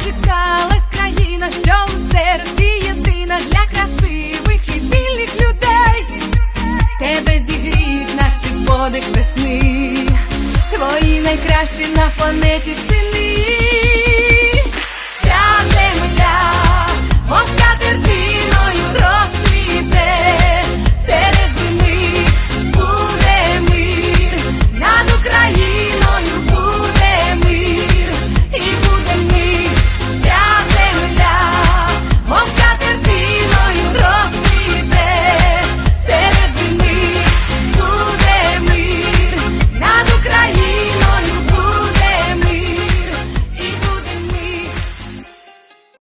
зачекалась країна, що в серці єдина для красивих і білих людей. Тебе зігрів, наче подих весни, твої найкращі на планеті сини.